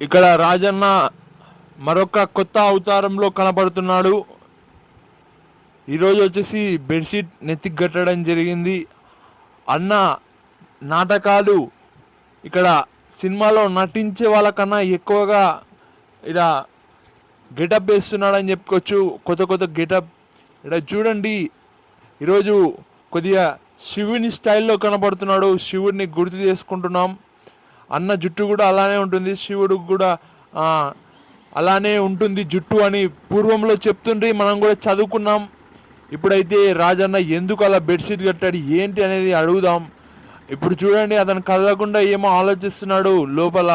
ఇక్కడ రాజన్న మరొక కొత్త అవతారంలో కనపడుతున్నాడు ఈరోజు వచ్చేసి బెడ్షీట్ నెత్తిగట్టడం జరిగింది. అన్న నాటకాలు ఇక్కడ సినిమాలో నటించే వాళ్ళకన్నా ఎక్కువగా ఇక్కడ గెటప్ వేస్తున్నాడని చెప్పుకోవచ్చు. కొత్త కొత్త గెటప్. ఇక్కడ చూడండి. ఈరోజు కొద్దిగా శివుని స్టైల్లో కనపడుతున్నాడు శివుడిని గుర్తు చేసుకుంటున్నాం. అన్న జుట్టు కూడా అలానే ఉంటుంది శివుడికి కూడా అలానే ఉంటుంది జుట్టు అని పూర్వంలో చెప్తుండ్రి మనం కూడా చదువుకున్నాం. ఇప్పుడైతే రాజన్న ఎందుకు అలా బెడ్షీట్ కట్టాడు ఏంటి అనేది అడుగుదాం. ఇప్పుడు చూడండి అతను కదలకుండా ఏమో ఆలోచిస్తున్నాడు లోపల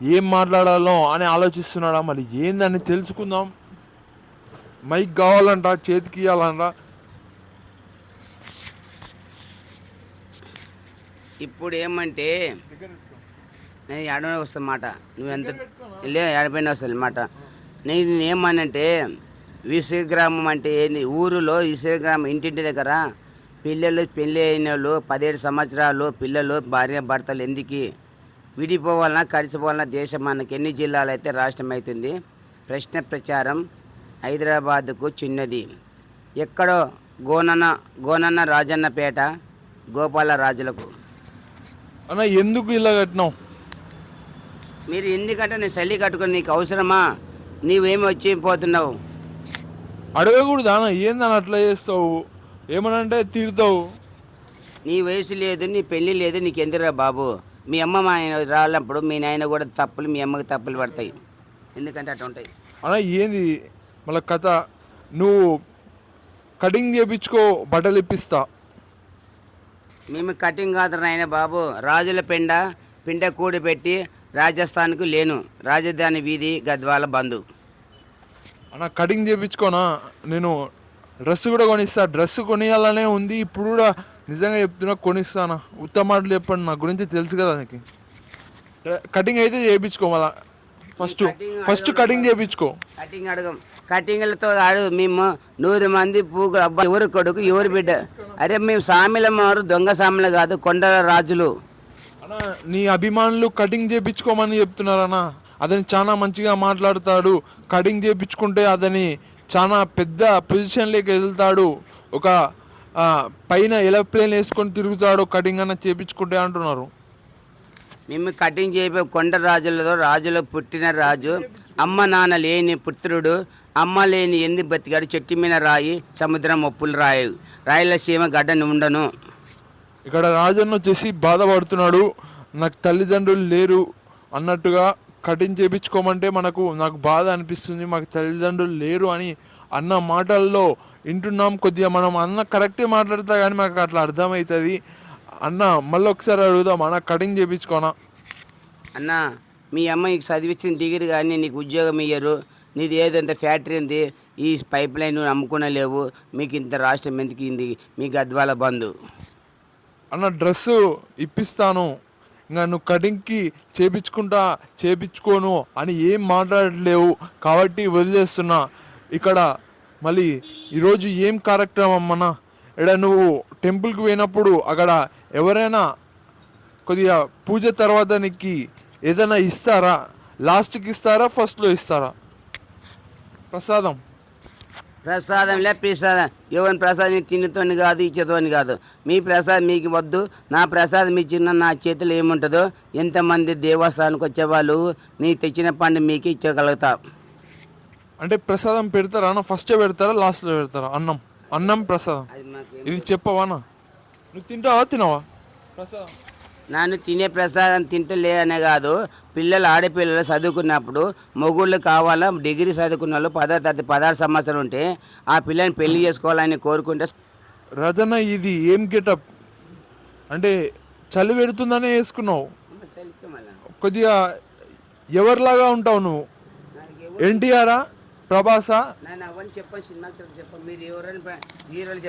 ఏం మాట్లాడాలో అని ఆలోచిస్తున్నాడా మరి ఏందని తెలుసుకుందాం. మైక్ కావాలంట చేతికి ఇవ్వాలంట ఇప్పుడు ఏమంటే నేను ఎడమే వస్తుంది మాట నువ్వు ఎంత లే ఎడపైన వస్తుంది మాట నేను ఏమనంటే విసుగు గ్రామం అంటే ఏంది? ఊరిలో విసుగు గ్రామం ఇంటింటి దగ్గర పిల్లలు పెళ్ళి అయిన వాళ్ళు పదిహేడు సంవత్సరాలు పిల్లలు భార్య భర్తలు ఎందుకు? విడిపోవాలన్నా కలిసిపోవాలన్నా దేశం మనకి ఎన్ని జిల్లాలు అయితే రాష్ట్రం అవుతుంది ప్రశ్న ప్రచారం హైదరాబాద్కు చిన్నది. ఎక్కడో గోనన్న గోనన్న రాజన్నపేట గోపాల రాజులకు అన్న ఎందుకు ఇలా కట్టినావు? మీరు ఎందుకంటే నేను చల్లి కట్టుకొని నీకు అవసరమా? నీవేమి వచ్చి పోతున్నావు? అడగకూడదా అన్న ఏందని అట్లా చేస్తావు? ఏమనంటే తిడతావు. నీ వయసు లేదు నీ పెళ్ళి లేదు నీకు ఎందుకురా బాబు? మీ అమ్మ మా ఆయన రానప్పుడు మీ నాయన కూడా తప్పులు మీ అమ్మకి తప్పులు పడతాయి. ఎందుకంటే అట్లా ఉంటాయి. అన్న ఏంది? మళ్ళీ కథ. నువ్వు కటింగ్ చేపించుకో బట్టలు ఇప్పిస్తా. మేము కటింగ్ కాదు నాయన బాబు. రాజుల పెండ పిండ కూడి పెట్టి రాజస్థాన్కు లేను. రాజధాని వీధి గద్వాల బంధు అన్న కటింగ్ చేపించుకోనా? నేను డ్రెస్ కూడా కొనిస్తా. డ్రెస్ కొనియాలనే ఉంది. ఇప్పుడు కూడా నిజంగా చెప్తున్నా కొనిస్తానా ఉత్తమ మాటలు చెప్పండి. నా గురించి తెలుసు కదా నీకు. కటింగ్ అయితే చేయించుకో మళ్ళా. ఫస్ట్ ఫస్ట్ కటింగ్ చేయించుకో కటింగ్ అడగం. కటింగ్లతో అడుగు మేము నూరు మంది పూగు అబ్బాయి ఎవరు కొడుకు ఎవరు బిడ్డ? అరే మేము సామిలం వారు దొంగ సామిలు కాదు కొండల రాజులు. నీ అభిమానులు కటింగ్ చేయించుకోమని చెప్తున్నారన్న అతను చాలా మంచిగా మాట్లాడతాడు. కటింగ్ చేయించుకుంటే అతని చాలా పెద్ద పొజిషన్లోకి వెళ్తాడు. ఒక పైన ఎలప్లేన్ వేసుకొని తిరుగుతాడు కటింగ్ అన్న చేయించుకుంటే అంటున్నారు. మేము కటింగ్ చేయ కొండ రాజులతో రాజులకు పుట్టిన రాజు అమ్మ నాన్న లేని పుత్రుడు అమ్మ లేని ఎందు బతికాడు చెట్టు మీద రాయి సముద్రం ఒప్పులు రాయి రాయలసీమ గడ్డను ఉండను ఇక్కడ రాజన్న వచ్చేసి బాధపడుతున్నాడు. నాకు తల్లిదండ్రులు లేరు అన్నట్టుగా కటింగ్ చేయించుకోమంటే మనకు నాకు బాధ అనిపిస్తుంది మాకు తల్లిదండ్రులు లేరు అని అన్న మాటల్లో వింటున్నాం. కొద్దిగా మనం అన్న కరెక్టే మాట్లాడతా కానీ మాకు అట్లా అర్థమవుతుంది. అన్న మళ్ళీ ఒకసారి అడుగుదాం. అన్న కటింగ్ చేయించుకోనా అన్న. మీ అమ్మ నీకు చదివించిన డిగ్రీ కానీ నీకు ఉద్యోగం ఇయ్యరు. నీది ఏదంత ఫ్యాక్టరీ ఉంది. ఈ పైప్ లైన్ అమ్ముకునే లేవు మీకు ఇంత రాష్ట్రం ఎందుకు ఇంది? మీ గద్వాల బంధు. అన్న డ్రెస్సు ఇప్పిస్తాను. ఇంకా నువ్వు కటింగ్కి చేపించుకుంటా చేపించుకోను అని ఏం మాట్లాడలేవు కాబట్టి వదిలేస్తున్నా. ఇక్కడ మళ్ళీ ఈరోజు ఏం కార్యక్రమం అమ్మనా ఇక్కడ నువ్వు టెంపుల్కి పోయినప్పుడు అక్కడ ఎవరైనా కొద్దిగా పూజ తర్వాత నీకు ఏదైనా ఇస్తారా? లాస్ట్కి ఇస్తారా? ఫస్ట్లో ఇస్తారా? ప్రసాదం. ప్రసాదం లే ప్రసాదం. ఎవరి ప్రసాదం తిన్నతోని కాదు ఇచ్చేతోని కాదు. మీ ప్రసాదం మీకు వద్దు. నా ప్రసాదం ఇచ్చిన నా చేతిలో ఏముంటుందో ఎంతమంది దేవస్థానానికి వచ్చేవాళ్ళు నీ తెచ్చిన పండు మీకు ఇచ్చగలుగుతా. అంటే ప్రసాదం పెడతారా అన్న? ఫస్టే పెడతారా లాస్ట్లో పెడతారా? అన్నం. అన్నం ప్రసాదం. ఇది చెప్పవానా? నువ్వు తింటావా తినవా? ప్రసాదం. నన్ను తినే ప్రసాదం తింటలే అనే కాదు పిల్లలు ఆడపిల్లలు చదువుకున్నప్పుడు మొగుళ్ళు కావాలా డిగ్రీ చదువుకున్న వాళ్ళు పదో తరగతి పదహారు సంవత్సరాలు ఉంటే ఆ పిల్లని పెళ్ళి చేసుకోవాలని కోరుకుంటే రజన ఇది ఏం గెటప్? అంటే చలి పెడుతుందనే వేసుకున్నావు. కొద్దిగా ఎవరిలాగా ఉంటావు నువ్వు? ఎన్టీఆరా ప్రభాసా? నేను అవన్నీ చెప్పండి సినిమాకి చెప్పండి. మీరు ఎవరైనా హీరోలు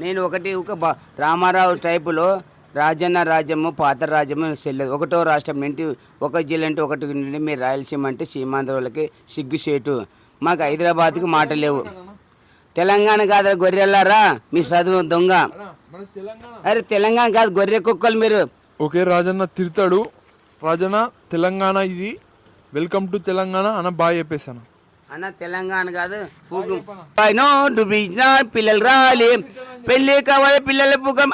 నేను ఒకటి ఒక రామారావు టైపులో రాజన్న రాజ్యము పాత రాజ్యము చెల్లదు. ఒకటో రాష్ట్రం నుండి ఒక జిల్లా అంటే ఒకటి నుండి మీరు రాయలసీమ అంటే సీమాంధ్ర వాళ్ళకి సిగ్గుసేటు మాకు హైదరాబాద్కి మాట లేవు. తెలంగాణ కాదు గొర్రెలారా? మీ చదువు దొంగ. అరే తెలంగాణ కాదు గొర్రె కుక్కలు మీరు. ఓకే రాజన్న తిడతాడు. రాజన్న తెలంగాణ ఇది. Welcome to Telangana. అన్న బాగా చెప్పేసాను అన్న తెలంగాణ కాదు పూగు పిల్లలు రాలి. పెళ్ళి కావాలి పిల్లల పుగం